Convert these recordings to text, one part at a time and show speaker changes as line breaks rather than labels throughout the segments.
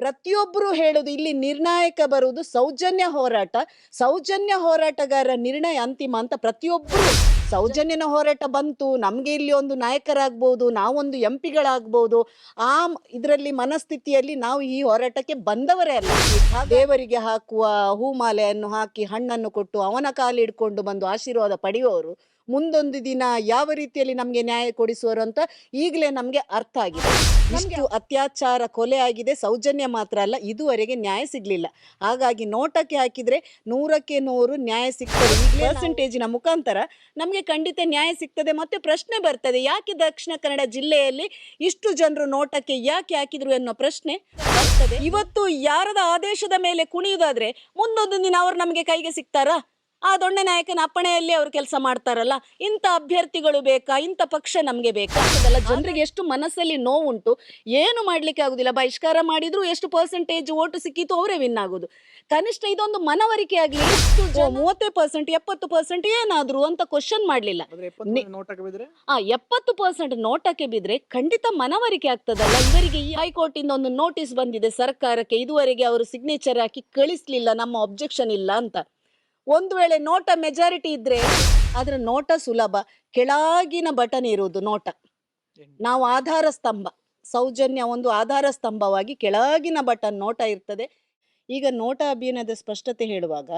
ಪ್ರತಿಯೊಬ್ಬರು ಹೇಳೋದು ಇಲ್ಲಿ ನಿರ್ಣಾಯಕ ಬರುವುದು ಸೌಜನ್ಯ ಹೋರಾಟ. ಸೌಜನ್ಯ ಹೋರಾಟಗಾರ ನಿರ್ಣಯ ಅಂತಿಮ ಅಂತ ಪ್ರತಿಯೊಬ್ಬರು ಸೌಜನ್ಯನ ಹೋರಾಟ ಬಂತು. ನಮಗೆ ಇಲ್ಲಿ ಒಂದು ನಾಯಕರಾಗ್ಬೋದು ನಾವೊಂದು ಎಂ ಪಿಗಳಾಗ್ಬೋದು ಆ ಇದರಲ್ಲಿ ಮನಸ್ಥಿತಿಯಲ್ಲಿ ನಾವು ಈ ಹೋರಾಟಕ್ಕೆ ಬಂದವರೇ ಅಲ್ಲ. ದೇವರಿಗೆ ಹಾಕುವ ಹೂಮಾಲೆಯನ್ನು ಹಾಕಿ ಹಣ್ಣನ್ನು ಕೊಟ್ಟು ಅವನ ಕಾಲಿಡ್ಕೊಂಡು ಬಂದು ಆಶೀರ್ವಾದ ಪಡೆಯುವವರು ಮುಂದೊಂದು ದಿನ ಯಾವ ರೀತಿಯಲ್ಲಿ ನಮಗೆ ನ್ಯಾಯ ಕೊಡಿಸುವರು ಅಂತ ಈಗಲೇ ನಮಗೆ ಅರ್ಥ ಆಗಿದೆ. ಇಷ್ಟು ಅತ್ಯಾಚಾರ ಕೊಲೆ ಆಗಿದೆ ಸೌಜನ್ಯ ಮಾತ್ರ ಅಲ್ಲ ಇದುವರೆಗೆ ನ್ಯಾಯ ಸಿಗಲಿಲ್ಲ. ಹಾಗಾಗಿ ನೋಟಕ್ಕೆ ಹಾಕಿದರೆ ನೂರಕ್ಕೆ ನೂರು ನ್ಯಾಯ ಸಿಗ್ತದೆ. ಪರ್ಸೆಂಟೇಜಿನ ಮುಖಾಂತರ ನಮಗೆ ಖಂಡಿತ ನ್ಯಾಯ ಸಿಗ್ತದೆ ಮತ್ತು ಪ್ರಶ್ನೆ ಬರ್ತದೆ ಯಾಕೆ ದಕ್ಷಿಣ ಕನ್ನಡ ಜಿಲ್ಲೆಯಲ್ಲಿ ಇಷ್ಟು ಜನರು ನೋಟಕ್ಕೆ ಯಾಕೆ ಹಾಕಿದ್ರು ಎನ್ನುವ ಪ್ರಶ್ನೆ ಬರ್ತದೆ. ಇವತ್ತು ಯಾರದ ಆದೇಶದ ಮೇಲೆ ಕುಣಿಯುವುದಾದ್ರೆ ಮುಂದೊಂದು ದಿನ ಅವರು ನಮಗೆ ಕೈಗೆ ಸಿಗ್ತಾರಾ? ಆ ದೊಣ್ಣೆ ನಾಯಕನ ಅಪ್ಪಣೆಯಲ್ಲಿ ಅವರು ಕೆಲಸ ಮಾಡ್ತಾರಲ್ಲ ಇಂಥ ಅಭ್ಯರ್ಥಿಗಳು ಬೇಕಾ ಇಂಥ ಪಕ್ಷ ನಮಗೆ ಬೇಕಾ ಅದೆಲ್ಲ ಜನರಿಗೆ ಎಷ್ಟು ಮನಸ್ಸಲ್ಲಿ ನೋವುಂಟು ಏನು ಮಾಡ್ಲಿಕ್ಕೆ ಆಗುದಿಲ್ಲ ಬಹಿಷ್ಕಾರ ಮಾಡಿದ್ರು ಎಷ್ಟು ಪರ್ಸೆಂಟೇಜ್ ಓಟು ಸಿಕ್ಕಿತು ಅವರೇ ವಿನ್ ಆಗುದು. ಕನಿಷ್ಠ ಇದೊಂದು ಮನವರಿಕೆ ಆಗಲಿ ಎಷ್ಟು ಮೂವತ್ತೇ ಪರ್ಸೆಂಟ್ ಎಪ್ಪತ್ತು ಪರ್ಸೆಂಟ್ ಏನಾದ್ರು ಅಂತ ಕ್ವಶನ್ ಮಾಡ್ಲಿಲ್ಲ. ಆ ಎಪ್ಪತ್ತು ಪರ್ಸೆಂಟ್ ನೋಟಕ್ಕೆ ಬಿದ್ರೆ ಖಂಡಿತ ಮನವರಿಕೆ ಆಗ್ತದಲ್ಲ. ಇವರಿಗೆ ಈ ಹೈಕೋರ್ಟ್ ಇಂದ ಒಂದು ನೋಟಿಸ್ ಬಂದಿದೆ ಸರ್ಕಾರಕ್ಕೆ ಇದುವರೆಗೆ ಅವರು ಸಿಗ್ನೇಚರ್ ಹಾಕಿ ಕಳಿಸ್ಲಿಲ್ಲ ನಮ್ಮ ಅಬ್ಜೆಕ್ಷನ್ ಇಲ್ಲ ಅಂತ. ಒಂದು ವೇಳೆ ನೋಟ ಮೆಜಾರಿಟಿ ಇದ್ರೆ ಅದರ ನೋಟ ಸುಲಭ. ಕೆಳಗಿನ ಬಟನ್ ಇರುವುದು ನೋಟ. ನಾವು ಆಧಾರ ಸ್ತಂಭ ಸೌಜನ್ಯ ಒಂದು ಆಧಾರ ಸ್ತಂಭವಾಗಿ ಕೆಳಗಿನ ಬಟನ್ ನೋಟ ಇರ್ತದೆ. ಈಗ ನೋಟ ಅಭಿಯಾನದ ಸ್ಪಷ್ಟತೆ ಹೇಳುವಾಗ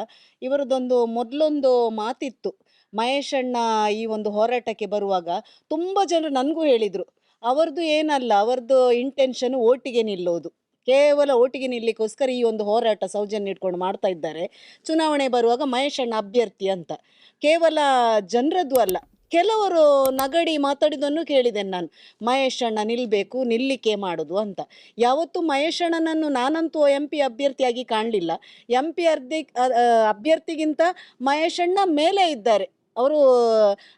ಇವರದೊಂದು ಮೊದಲೊಂದು ಮಾತಿತ್ತು. ಮಹೇಶಣ್ಣ ಈ ಒಂದು ಹೋರಾಟಕ್ಕೆ ಬರುವಾಗ ತುಂಬ ಜನರು ನನಗೂ ಹೇಳಿದರು ಅವ್ರದ್ದು ಏನಲ್ಲ ಅವ್ರದ್ದು ಇಂಟೆನ್ಷನ್ ಓಟಿಗೆ ನಿಲ್ಲೋದು. ಕೇವಲ ಓಟಿಗೆ ನಿಲ್ಲಿಕ್ಕೋಸ್ಕರ ಈ ಒಂದು ಹೋರಾಟ ಸೌಜನ್ಯ ಇಟ್ಕೊಂಡು ಮಾಡ್ತಾ ಇದ್ದಾರೆ. ಚುನಾವಣೆ ಬರುವಾಗ ಮಹೇಶ್ ಅಣ್ಣ ಅಭ್ಯರ್ಥಿ ಅಂತ. ಕೇವಲ ಜನರದ್ದು ಅಲ್ಲ, ಕೆಲವರು ನಗಡಿ ಮಾತಾಡಿದನ್ನು ಕೇಳಿದ್ದೇನೆ ನಾನು. ಮಹೇಶ್ ಅಣ್ಣ ನಿಲ್ಲಬೇಕು ನಿಲ್ಲಿಕೆ ಮಾಡೋದು ಅಂತ. ಯಾವತ್ತೂ ಮಹೇಶ್ ಅಣ್ಣನನ್ನು ನಾನಂತೂ ಎಂ ಪಿ ಅಭ್ಯರ್ಥಿಯಾಗಿ ಕಾಣಲಿಲ್ಲ. ಎಂ ಪಿ ಅರ್ಧಿ ಅಭ್ಯರ್ಥಿಗಿಂತ ಮಹೇಶ್ ಅಣ್ಣ ಮೇಲೆ ಇದ್ದಾರೆ. ಅವರು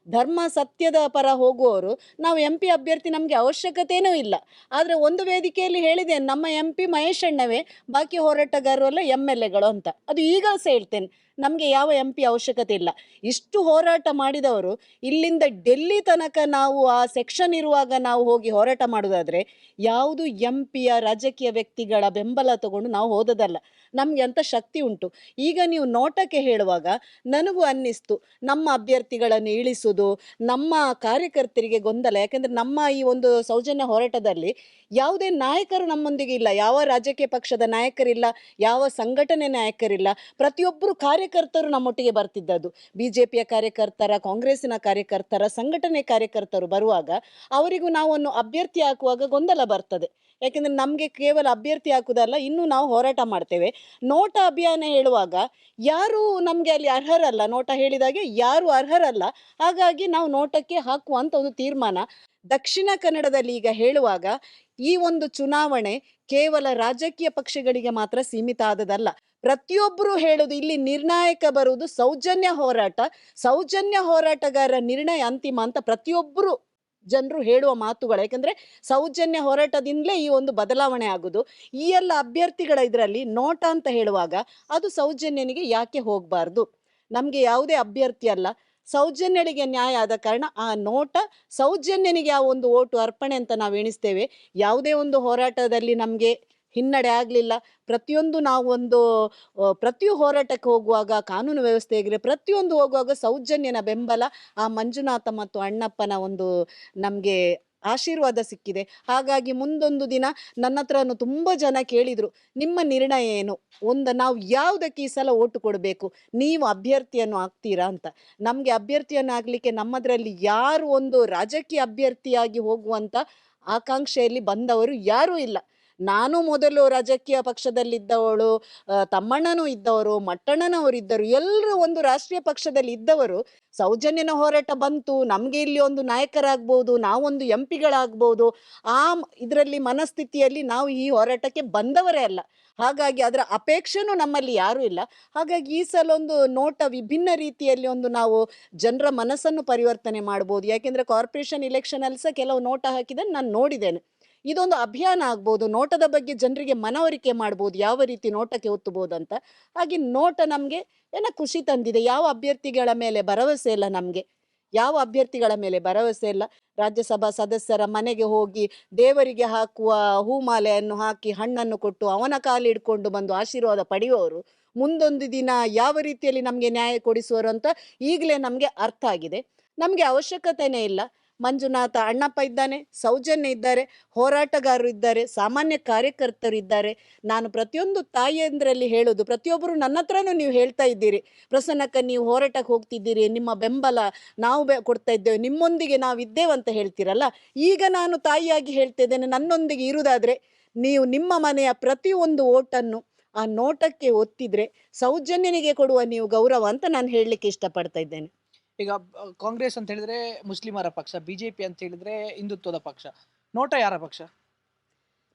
ಧರ್ಮ ಸತ್ಯದ ಪರ ಹೋಗುವವರು. ನಾವು ಎಂ ಅಭ್ಯರ್ಥಿ ನಮಗೆ ಅವಶ್ಯಕತೆಯೂ ಇಲ್ಲ. ಆದರೆ ಒಂದು ವೇದಿಕೆಯಲ್ಲಿ ಹೇಳಿದೆ, ನಮ್ಮ ಎಂ ಪಿ ಮಹೇಶ್ ಅಣ್ಣವೇ ಬಾಕಿ ಹೋರಾಟಗಾರರು ಅಲ್ಲ ಎಂ ಎಲ್ ಎಗಳು ಅಂತ. ಅದು ಈಗ ಸಹ ಹೇಳ್ತೇನೆ, ನಮಗೆ ಯಾವ ಎಂ ಪಿ ಅವಶ್ಯಕತೆ ಇಲ್ಲ. ಇಷ್ಟು ಹೋರಾಟ ಮಾಡಿದವರು, ಇಲ್ಲಿಂದ ಡೆಲ್ಲಿ ತನಕ ನಾವು ಆ ಸೆಕ್ಷನ್ ಇರುವಾಗ ನಾವು ಹೋಗಿ ಹೋರಾಟ ಮಾಡೋದಾದರೆ ಯಾವುದು ಎಂ ಪಿಯ ರಾಜಕೀಯ ವ್ಯಕ್ತಿಗಳ ಬೆಂಬಲ ತಗೊಂಡು ನಾವು ಹೋದದಲ್ಲ ನಮಗೆ ಅಂತ ಶಕ್ತಿ ಉಂಟು. ಈಗ ನೀವು ನೋಟಕ್ಕೆ ಹೇಳುವಾಗ ನನಗೂ ಅನ್ನಿಸ್ತು, ನಮ್ಮ ಅಭ್ಯರ್ಥಿಗಳನ್ನು ಇಳಿಸುವುದು, ನಮ್ಮ ಕಾರ್ಯಕರ್ತರಿಗೆ ಗೊಂದಲ. ಯಾಕೆಂದರೆ ನಮ್ಮ ಈ ಒಂದು ಸೌಜನ್ಯ ಹೋರಾಟದಲ್ಲಿ ಯಾವುದೇ ನಾಯಕರು ನಮ್ಮೊಂದಿಗೆ ಇಲ್ಲ. ಯಾವ ರಾಜಕೀಯ ಪಕ್ಷದ ನಾಯಕರಿಲ್ಲ, ಯಾವ ಸಂಘಟನೆ ನಾಯಕರಿಲ್ಲ. ಪ್ರತಿಯೊಬ್ಬರು ಕಾರ್ಯಕರ್ತರು ನಮ್ಮೊಟ್ಟಿಗೆ ಬರ್ತಿದ್ದದ್ದು. ಬಿ ಜೆ ಪಿಯ ಕಾರ್ಯಕರ್ತರ, ಕಾಂಗ್ರೆಸ್ಸಿನ ಕಾರ್ಯಕರ್ತರ, ಸಂಘಟನೆ ಕಾರ್ಯಕರ್ತರು ಬರುವಾಗ ಅವರಿಗೂ ನಾವನ್ನು ಅಭ್ಯರ್ಥಿ ಹಾಕುವಾಗ ಗೊಂದಲ ಬರ್ತದೆ. ಯಾಕೆಂದ್ರೆ ನಮಗೆ ಕೇವಲ ಅಭ್ಯರ್ಥಿ ಹಾಕುವುದಲ್ಲ ಇನ್ನೂ ನಾವು ಹೋರಾಟ ಮಾಡ್ತೇವೆ. ನೋಟ ಅಭಿಯಾನ ಹೇಳುವಾಗ ಯಾರು ನಮಗೆ ಅಲ್ಲಿ ಅರ್ಹರಲ್ಲ, ನೋಟ ಹೇಳಿದಾಗೆ ಯಾರು ಅರ್ಹರಲ್ಲ. ಹಾಗಾಗಿ ನಾವು ನೋಟಕ್ಕೆ ಹಾಕುವಂಥ ಒಂದು ತೀರ್ಮಾನ ದಕ್ಷಿಣ ಕನ್ನಡದಲ್ಲಿ ಈಗ ಹೇಳುವಾಗ ಈ ಒಂದು ಚುನಾವಣೆ ಕೇವಲ ರಾಜಕೀಯ ಪಕ್ಷಗಳಿಗೆ ಮಾತ್ರ ಸೀಮಿತ ಆದದಲ್ಲ ಪ್ರತಿಯೊಬ್ಬರು ಹೇಳುದು ಇಲ್ಲಿ ನಿರ್ಣಾಯಕ ಬರುವುದು ಸೌಜನ್ಯ ಹೋರಾಟ. ಸೌಜನ್ಯ ಹೋರಾಟಗಾರರ ನಿರ್ಣಯ ಅಂತಿಮ ಅಂತ ಪ್ರತಿಯೊಬ್ಬರು ಜನರು ಹೇಳುವ ಮಾತುಗಳು. ಯಾಕಂದ್ರೆ ಸೌಜನ್ಯ ಹೋರಾಟದಿಂದಲೇ ಈ ಒಂದು ಬದಲಾವಣೆ ಆಗುದು. ಈ ಎಲ್ಲ ಅಭ್ಯರ್ಥಿಗಳ ಇದರಲ್ಲಿ ನೋಟ ಅಂತ ಹೇಳುವಾಗ ಅದು ಸೌಜನ್ಯನಿಗೆ ಯಾಕೆ ಹೋಗಬಾರ್ದು? ನಮಗೆ ಯಾವುದೇ ಅಭ್ಯರ್ಥಿ ಅಲ್ಲ. ಸೌಜನ್ಯಳಿಗೆ ನ್ಯಾಯ ಆದ ಕಾರಣ ಆ ನೋಟ ಸೌಜನ್ಯನಿಗೆ ಆ ಒಂದು ಓಟು ಅರ್ಪಣೆ ಅಂತ ನಾವು ಎಣಿಸ್ತೇವೆ. ಯಾವುದೇ ಒಂದು ಹೋರಾಟದಲ್ಲಿ ನಮಗೆ ಹಿನ್ನಡೆ ಆಗಲಿಲ್ಲ. ಪ್ರತಿಯೊಂದು ನಾವು ಒಂದು ಪ್ರತಿ ಹೋರಾಟಕ್ಕೆ ಹೋಗುವಾಗ ಕಾನೂನು ವ್ಯವಸ್ಥೆ ಆಗಿರಲಿ ಪ್ರತಿಯೊಂದು ಹೋಗುವಾಗ ಸೌಜನ್ಯನ ಬೆಂಬಲ ಆ ಮಂಜುನಾಥ ಮತ್ತು ಅಣ್ಣಪ್ಪನ ಒಂದು ನಮಗೆ ಆಶೀರ್ವಾದ ಸಿಕ್ಕಿದೆ. ಹಾಗಾಗಿ ಮುಂದೊಂದು ದಿನ ನನ್ನ ಹತ್ರನು ತುಂಬ ಜನ ಕೇಳಿದರು, ನಿಮ್ಮ ನಿರ್ಣಯ ಏನು? ಒಂದು, ನಾವು ಯಾವುದಕ್ಕೆ ಈ ಸಲ ಓಟು ಕೊಡಬೇಕು? ನೀವು ಅಭ್ಯರ್ಥಿಯನ್ನು ಆಗ್ತೀರಾ ಅಂತ. ನಮಗೆ ಅಭ್ಯರ್ಥಿಯನ್ನು ಆಗಲಿಕ್ಕೆ ನಮ್ಮದರಲ್ಲಿ ಯಾರು ಒಂದು ರಾಜಕೀಯ ಅಭ್ಯರ್ಥಿಯಾಗಿ ಹೋಗುವಂಥ ಆಕಾಂಕ್ಷೆಯಲ್ಲಿ ಬಂದವರು ಯಾರೂ ಇಲ್ಲ. ನಾನು ಮೊದಲು ರಾಜಕೀಯ ಪಕ್ಷದಲ್ಲಿದ್ದವಳು ತಮ್ಮಣ್ಣನೂ ಇದ್ದವರು, ಮಟ್ಟಣ್ಣನವರು ಇದ್ದರು, ಎಲ್ಲರೂ ಒಂದು ರಾಷ್ಟ್ರೀಯ ಪಕ್ಷದಲ್ಲಿ ಇದ್ದವರು. ಸೌಜನ್ಯನ ಹೋರಾಟ ಬಂತು, ನಮಗೆ ಇಲ್ಲಿ ಒಂದು ನಾಯಕರಾಗ್ಬೋದು, ನಾವೊಂದು ಎಂ ಪಿಗಳಾಗ್ಬೋದು ಆ ಇದರಲ್ಲಿ ಮನಸ್ಥಿತಿಯಲ್ಲಿ ನಾವು ಈ ಹೋರಾಟಕ್ಕೆ ಬಂದವರೇ ಅಲ್ಲ. ಹಾಗಾಗಿ ಅದರ ಅಪೇಕ್ಷೆನೂ ನಮ್ಮಲ್ಲಿ ಯಾರೂ ಇಲ್ಲ. ಹಾಗಾಗಿ ಈ ಸಲ ಒಂದು ನೋಟ ವಿಭಿನ್ನ ರೀತಿಯಲ್ಲಿ ಒಂದು ನಾವು ಜನರ ಮನಸ್ಸನ್ನು ಪರಿವರ್ತನೆ ಮಾಡ್ಬೋದು. ಯಾಕೆಂದರೆ ಕಾರ್ಪೊರೇಷನ್ ಇಲೆಕ್ಷನಲ್ಲಿ ಸಹ ಕೆಲವು ನೋಟ ಹಾಕಿದ್ದನ್ನು ನಾನು ನೋಡಿದ್ದೇನೆ. ಇದೊಂದು ಅಭಿಯಾನ ಆಗ್ಬೋದು, ನೋಟದ ಬಗ್ಗೆ ಜನರಿಗೆ ಮನವರಿಕೆ ಮಾಡ್ಬೋದು, ಯಾವ ರೀತಿ ನೋಟಕ್ಕೆ ಒತ್ತಬಹುದು ಅಂತ. ಹಾಗೆ ನೋಟ ನಮಗೆ ಏನೋ ಖುಷಿ ತಂದಿದೆ. ಯಾವ ಅಭ್ಯರ್ಥಿಗಳ ಮೇಲೆ ಭರವಸೆ ಇಲ್ಲ ನಮಗೆ. ಯಾವ ಅಭ್ಯರ್ಥಿಗಳ ಮೇಲೆ ಭರವಸೆ ಇಲ್ಲ. ರಾಜ್ಯಸಭಾ ಸದಸ್ಯರ ಮನೆಗೆ ಹೋಗಿ ದೇವರಿಗೆ ಹಾಕುವ ಹೂಮಾಲೆಯನ್ನು ಹಾಕಿ ಹಣ್ಣನ್ನು ಕೊಟ್ಟು ಅವನ ಕಾಲಿಡ್ಕೊಂಡು ಬಂದು ಆಶೀರ್ವಾದ ಪಡೆಯುವವರು, ಮುಂದೊಂದು ದಿನ ಯಾವ ರೀತಿಯಲ್ಲಿ ನಮಗೆ ನ್ಯಾಯ ಕೊಡಿಸುವರು ಅಂತ ಈಗಲೇ ನಮಗೆ ಅರ್ಥ ಆಗಿದೆ. ನಮಗೆ ಅವಶ್ಯಕತೆನೇ ಇಲ್ಲ. ಮಂಜುನಾಥ ಅಣ್ಣಪ್ಪ ಇದ್ದಾನೆ, ಸೌಜನ್ಯ ಇದ್ದಾರೆ, ಹೋರಾಟಗಾರರು ಇದ್ದಾರೆ, ಸಾಮಾನ್ಯ ಕಾರ್ಯಕರ್ತರು ಇದ್ದಾರೆ. ನಾನು ಪ್ರತಿಯೊಂದು ತಾಯಿಯಂದ್ರಲ್ಲಿ ಹೇಳೋದು, ಪ್ರತಿಯೊಬ್ಬರು ನನ್ನ ಹತ್ರನೂ ನೀವು ಹೇಳ್ತಾ ಇದ್ದೀರಿ. ಪ್ರಸನ್ನಕ್ಕ, ನೀವು ಹೋರಾಟಕ್ಕೆ ಹೋಗ್ತಿದ್ದೀರಿ, ನಿಮ್ಮ ಬೆಂಬಲ ನಾವು ಬೆ ಕೊಡ್ತಾ ಇದ್ದೇವೆ, ನಿಮ್ಮೊಂದಿಗೆ ನಾವು ಇದ್ದೇವೆ ಅಂತ ಹೇಳ್ತೀರಲ್ಲ? ಈಗ ನಾನು ತಾಯಿಯಾಗಿ ಹೇಳ್ತಾ ಇದ್ದೇನೆ, ನನ್ನೊಂದಿಗೆ ಇರುವುದಾದರೆ, ನೀವು ನಿಮ್ಮ ಮನೆಯ ಪ್ರತಿಯೊಂದು ಓಟನ್ನು ಆ ನೋಟಕ್ಕೆ ಒತ್ತಿದ್ರೆ, ಸೌಜನ್ಯನಿಗೆ ಕೊಡುವ ನೀವು ಗೌರವ ಅಂತ ನಾನು ಹೇಳಲಿಕ್ಕೆ ಇಷ್ಟಪಡ್ತಾ ಇದ್ದೇನೆ.
ಈಗ ಕಾಂಗ್ರೆಸ್ ಅಂತ ಹೇಳಿದ್ರೆ ಮುಸ್ಲಿಮರ ಪಕ್ಷ, ಬಿಜೆಪಿ ಅಂತ ಹೇಳಿದ್ರೆ ಹಿಂದುತ್ವದ ಪಕ್ಷ. ನೋಟ ಯಾರ ಪಕ್ಷ?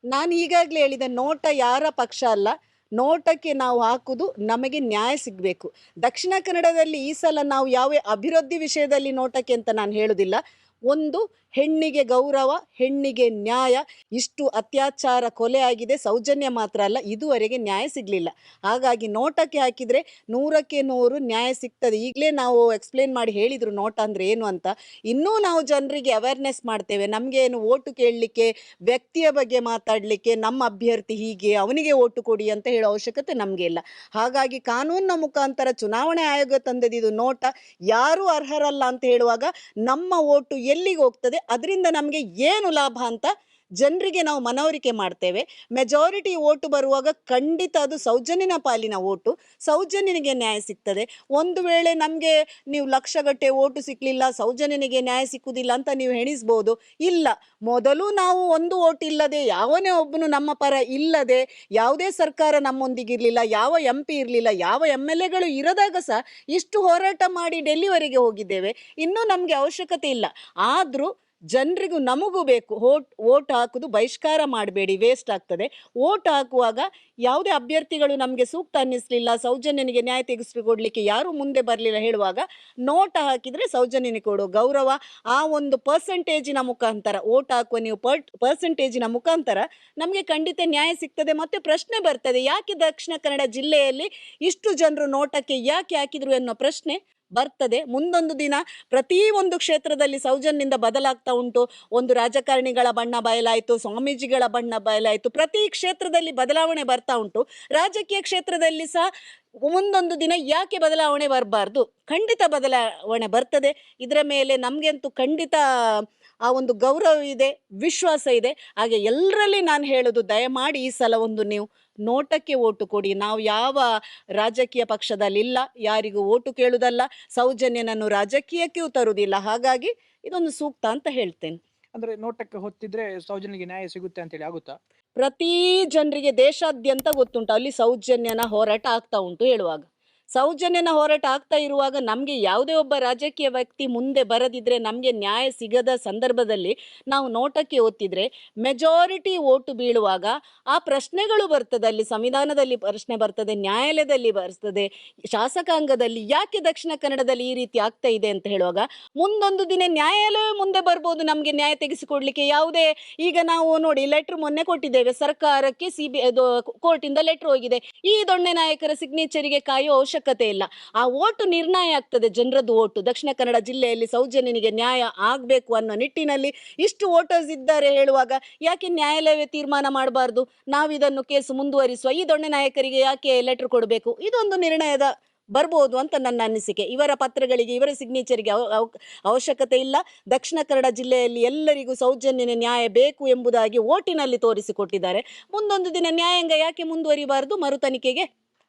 ನಾನು ಈಗಾಗಲೇ ಹೇಳಿದೆ, ನೋಟ ಯಾರ ಪಕ್ಷ ಅಲ್ಲ, ನೋಟಕ್ಕೆ ನಾವು ಹಾಕುದು ನಮಗೆ ನ್ಯಾಯ ಸಿಗಬೇಕು. ದಕ್ಷಿಣ ಕನ್ನಡದಲ್ಲಿ ಈ ಸಲ ನಾವು ಯಾವ ಅಭಿವೃದ್ಧಿ ವಿಷಯದಲ್ಲಿ ನೋಟಕ್ಕೆ ಅಂತ ನಾನು ಹೇಳುದಿಲ್ಲ. ಒಂದು ಹೆಣ್ಣಿಗೆ ಗೌರವ, ಹೆಣ್ಣಿಗೆ ನ್ಯಾಯ. ಇಷ್ಟು ಅತ್ಯಾಚಾರ ಕೊಲೆ ಆಗಿದೆ, ಸೌಜನ್ಯ ಮಾತ್ರ ಅಲ್ಲ, ಇದುವರೆಗೆ ನ್ಯಾಯ ಸಿಗಲಿಲ್ಲ. ಹಾಗಾಗಿ ನೋಟಕ್ಕೆ ಹಾಕಿದರೆ ನೂರಕ್ಕೆ ನೂರು ನ್ಯಾಯ ಸಿಗ್ತದೆ. ಈಗಲೇ ನಾವು ಎಕ್ಸ್ಪ್ಲೇನ್ ಮಾಡಿ ಹೇಳಿದರು ನೋಟ ಅಂದರೆ ಏನು ಅಂತ. ಇನ್ನೂ ನಾವು ಜನರಿಗೆ ಅವೇರ್ನೆಸ್ ಮಾಡ್ತೇವೆ. ನಮಗೆ ಏನು ಓಟು ಕೇಳಲಿಕ್ಕೆ, ವ್ಯಕ್ತಿಯ ಬಗ್ಗೆ ಮಾತಾಡಲಿಕ್ಕೆ, ನಮ್ಮ ಅಭ್ಯರ್ಥಿ ಹೀಗೆ, ಅವನಿಗೆ ಓಟು ಕೊಡಿ ಅಂತ ಹೇಳೋ ಅವಶ್ಯಕತೆ ನಮಗೆ ಇಲ್ಲ. ಹಾಗಾಗಿ ಕಾನೂನಿನ ಮುಖಾಂತರ ಚುನಾವಣೆ ಆಯೋಗ ತಂದದಿದು ನೋಟ. ಯಾರು ಅರ್ಹರಲ್ಲ ಅಂತ ಹೇಳುವಾಗ ನಮ್ಮ ಓಟು ಎಲ್ಲಿಗೆ ಹೋಗ್ತದೆ ಅದರಿಂದ ನಮಗೆ ಏನು ಲಾಭ ಅಂತ ಜನರಿಗೆ ನಾವು ಮನವರಿಕೆ ಮಾಡ್ತೇವೆ. ಮೆಜಾರಿಟಿ ಓಟು ಬರುವಾಗ ಖಂಡಿತ ಅದು ಸೌಜನ್ಯನ ಪಾಲಿನ ಓಟು. ಸೌಜನ್ಯನಿಗೆ ನ್ಯಾಯ ಸಿಗ್ತದೆ. ಒಂದು ವೇಳೆ ನಮಗೆ ನೀವು ಲಕ್ಷಗಟ್ಟೆ ಓಟು ಸಿಕ್ಕಲಿಲ್ಲ ಸೌಜನ್ಯನಿಗೆ ನ್ಯಾಯ ಸಿಕ್ಕುವುದಿಲ್ಲ ಅಂತ ನೀವು ಹೆಣಿಸ್ಬೋದು. ಇಲ್ಲ. ಮೊದಲು ನಾವು ಒಂದು ಓಟ್ ಇಲ್ಲದೆ, ಯಾವನೇ ಒಬ್ಬನು ನಮ್ಮ ಪರ ಇಲ್ಲದೆ, ಯಾವುದೇ ಸರ್ಕಾರ ನಮ್ಮೊಂದಿಗಿರಲಿಲ್ಲ, ಯಾವ ಎಂ ಪಿ ಇರಲಿಲ್ಲ, ಯಾವ ಎಂ ಎಲ್ ಎಗಳು ಇರದಾಗ ಸಹ ಇಷ್ಟು ಹೋರಾಟ ಮಾಡಿ ಡೆಲ್ಲಿವರೆಗೆ ಹೋಗಿದ್ದೇವೆ. ಇನ್ನೂ ನಮಗೆ ಅವಶ್ಯಕತೆ ಇಲ್ಲ. ಆದರೂ ಜನರಿಗೂ ನಮಗೂ ಬೇಕು. ಓಟ್ ಓಟ್ ಹಾಕೋದು ಬಹಿಷ್ಕಾರ ಮಾಡಬೇಡಿ ವೇಸ್ಟ್ ಆಗ್ತದೆ. ಓಟ್ ಹಾಕುವಾಗ ಯಾವುದೇ ಅಭ್ಯರ್ಥಿಗಳು ನಮಗೆ ಸೂಕ್ತ ಅನ್ನಿಸ್ಲಿಲ್ಲ, ಸೌಜನ್ಯನಿಗೆ ನ್ಯಾಯ ತೆಗೆಸಿಕೊಡ್ಲಿಕ್ಕೆ ಯಾರು ಮುಂದೆ ಬರಲಿಲ್ಲ ಹೇಳುವಾಗ ನೋಟ ಹಾಕಿದರೆ ಸೌಜನ್ಯನಿಗೆ ಕೊಡು ಗೌರವ. ಆ ಒಂದು ಪರ್ಸೆಂಟೇಜಿನ ಮುಖಾಂತರ ಓಟ್ ಹಾಕುವ ನೀವು ಪರ್ ಪರ್ಸೆಂಟೇಜಿನ ಮುಖಾಂತರ ನಮಗೆ ಖಂಡಿತ ನ್ಯಾಯ ಸಿಗ್ತದೆ ಮತ್ತು ಪ್ರಶ್ನೆ ಬರ್ತದೆ. ಯಾಕೆ ದಕ್ಷಿಣ ಕನ್ನಡ ಜಿಲ್ಲೆಯಲ್ಲಿ ಇಷ್ಟು ಜನರು ನೋಟಕ್ಕೆ ಯಾಕೆ ಹಾಕಿದ್ರು ಅನ್ನೋ ಪ್ರಶ್ನೆ ಬರ್ತದೆ. ಮುಂದೊಂದು ದಿನ ಪ್ರತಿ ಒಂದು ಕ್ಷೇತ್ರದಲ್ಲಿ ಸೌಜನ್ಯಿಂದ ಬದಲಾಗ್ತಾ ಉಂಟು. ಒಂದು ರಾಜಕಾರಣಿಗಳ ಬಣ್ಣ ಬಯಲಾಯಿತು, ಸ್ವಾಮೀಜಿಗಳ ಬಣ್ಣ ಬಯಲಾಯಿತು, ಪ್ರತಿ ಕ್ಷೇತ್ರದಲ್ಲಿ ಬದಲಾವಣೆ ಬರ್ತಾ ಉಂಟು. ರಾಜಕೀಯ ಕ್ಷೇತ್ರದಲ್ಲಿ ಸಹ ಮುಂದೊಂದು ದಿನ ಯಾಕೆ ಬದಲಾವಣೆ ಬರಬಾರ್ದು? ಖಂಡಿತ ಬದಲಾವಣೆ ಬರ್ತದೆ. ಇದರ ಮೇಲೆ ನಮಗಂತೂ ಖಂಡಿತ ಆ ಒಂದು ಗೌರವ ಇದೆ ವಿಶ್ವಾಸ ಇದೆ. ಹಾಗೆ ಎಲ್ಲರಲ್ಲಿ ನಾನು ಹೇಳೋದು ದಯಮಾಡಿ ಈ ಸಲ ಒಂದು ನೀವು ನೋಟಕ್ಕೆ ಓಟು ಕೊಡಿ. ನಾವು ಯಾವ ರಾಜಕೀಯ ಪಕ್ಷದಲ್ಲಿಲ್ಲ ಯಾರಿಗೂ ಓಟು ಕೇಳುವುದಲ್ಲ ಸೌಜನ್ಯನನ್ನು ರಾಜಕೀಯಕ್ಕೂ ತರುವುದಿಲ್ಲ. ಹಾಗಾಗಿ ಇದೊಂದು ಸೂಕ್ತ ಅಂತ ಹೇಳ್ತೇನೆ.
ಅಂದ್ರೆ ನೋಟಕ್ಕೆ ಹೊತ್ತಿದ್ರೆ ಸೌಜನ್ಯಗೆ ನ್ಯಾಯ ಸಿಗುತ್ತೆ ಅಂತ ಹೇಳಿ ಆಗುತ್ತಾ?
ಪ್ರತಿ ಜನರಿಗೆ ದೇಶಾದ್ಯಂತ ಗೊತ್ತುಂಟು. ಅಲ್ಲಿ ಸೌಜನ್ಯನ ಹೋರಾಟ ಆಗ್ತಾ ಉಂಟು ಹೇಳುವಾಗ. ಸೌಜನ್ಯನ ಹೋರಾಟ ಆಗ್ತಾ ಇರುವಾಗ ನಮಗೆ ಯಾವುದೇ ಒಬ್ಬ ರಾಜಕೀಯ ವ್ಯಕ್ತಿ ಮುಂದೆ ಬರದಿದ್ರೆ ನಮಗೆ ನ್ಯಾಯ ಸಿಗದ ಸಂದರ್ಭದಲ್ಲಿ ನಾವು ನೋಟಕ್ಕೆ ಒತ್ತಿದ್ರೆ ಮೆಜಾರಿಟಿ ಓಟು ಬೀಳುವಾಗ ಆ ಪ್ರಶ್ನೆಗಳು ಬರ್ತದೆ. ಅಲ್ಲಿ ಸಂವಿಧಾನದಲ್ಲಿ ಪ್ರಶ್ನೆ ಬರ್ತದೆ, ನ್ಯಾಯಾಲಯದಲ್ಲಿ ಬರ್ತದೆ, ಶಾಸಕಾಂಗದಲ್ಲಿ ಯಾಕೆ ದಕ್ಷಿಣ ಕನ್ನಡದಲ್ಲಿ ಈ ರೀತಿ ಆಗ್ತಾ ಇದೆ ಅಂತ ಹೇಳುವಾಗ ಮುಂದೊಂದು ದಿನ ನ್ಯಾಯಾಲಯ ಮುಂದೆ ಬರ್ಬೋದು. ನಮಗೆ ನ್ಯಾಯ ತೆಗೆಸಿಕೊಡ್ಲಿಕ್ಕೆ ಯಾವುದೇ ಈಗ ನಾವು ನೋಡಿ ಲೆಟ್ರ್ ಮೊನ್ನೆ ಕೊಟ್ಟಿದ್ದೇವೆ. ಸರ್ಕಾರಕ್ಕೆ ಸಿ ಬಿ ಇದು ಕೋರ್ಟಿಂದ ಲೆಟ್ರ್ ಹೋಗಿದೆ. ಈ ದೊಣ್ಣೆ ನಾಯಕರ ಸಿಗ್ನೇಚರಿಗೆ ಕಾಯುವ ಅವಶ್ಯಕತೆ ಇಲ್ಲ. ಆ ಓಟು ನಿರ್ಣಯ ಆಗ್ತದೆ ಜನರದ್ದು ಓಟು. ದಕ್ಷಿಣ ಕನ್ನಡ ಜಿಲ್ಲೆಯಲ್ಲಿ ಸೌಜನ್ಯನಿಗೆ ನ್ಯಾಯ ಆಗಬೇಕು ಅನ್ನೋ ನಿಟ್ಟಿನಲ್ಲಿ ಇಷ್ಟು ವೋಟರ್ಸ್ ಇದ್ದಾರೆ ಹೇಳುವಾಗ ಯಾಕೆ ನ್ಯಾಯಾಲಯವೇ ತೀರ್ಮಾನ ಮಾಡಬಾರ್ದು? ನಾವಿದನ್ನು ಕೇಸು ಮುಂದುವರಿಸುವ ಈ ದೊಣ್ಣೆ ನಾಯಕರಿಗೆ ಯಾಕೆ ಲೆಟರ್ ಕೊಡಬೇಕು? ಇದೊಂದು ನಿರ್ಣಯದ ಬರ್ಬೋದು ಅಂತ ನನ್ನ ಅನಿಸಿಕೆ. ಇವರ ಪತ್ರಗಳಿಗೆ, ಇವರ ಸಿಗ್ನೇಚರ್ಗೆ ಅವ- ಅವ- ಅವಶ್ಯಕತೆ ಇಲ್ಲ. ದಕ್ಷಿಣ ಕನ್ನಡ ಜಿಲ್ಲೆಯಲ್ಲಿ ಎಲ್ಲರಿಗೂ ಸೌಜನ್ಯನ ನ್ಯಾಯ ಬೇಕು ಎಂಬುದಾಗಿ ಓಟಿನಲ್ಲಿ ತೋರಿಸಿಕೊಟ್ಟಿದ್ದಾರೆ. ಮುಂದೊಂದು ದಿನ ನ್ಯಾಯಾಂಗ ಯಾಕೆ ಮುಂದುವರಿಬಾರದು? ಮರು ತನಿಖೆಗೆ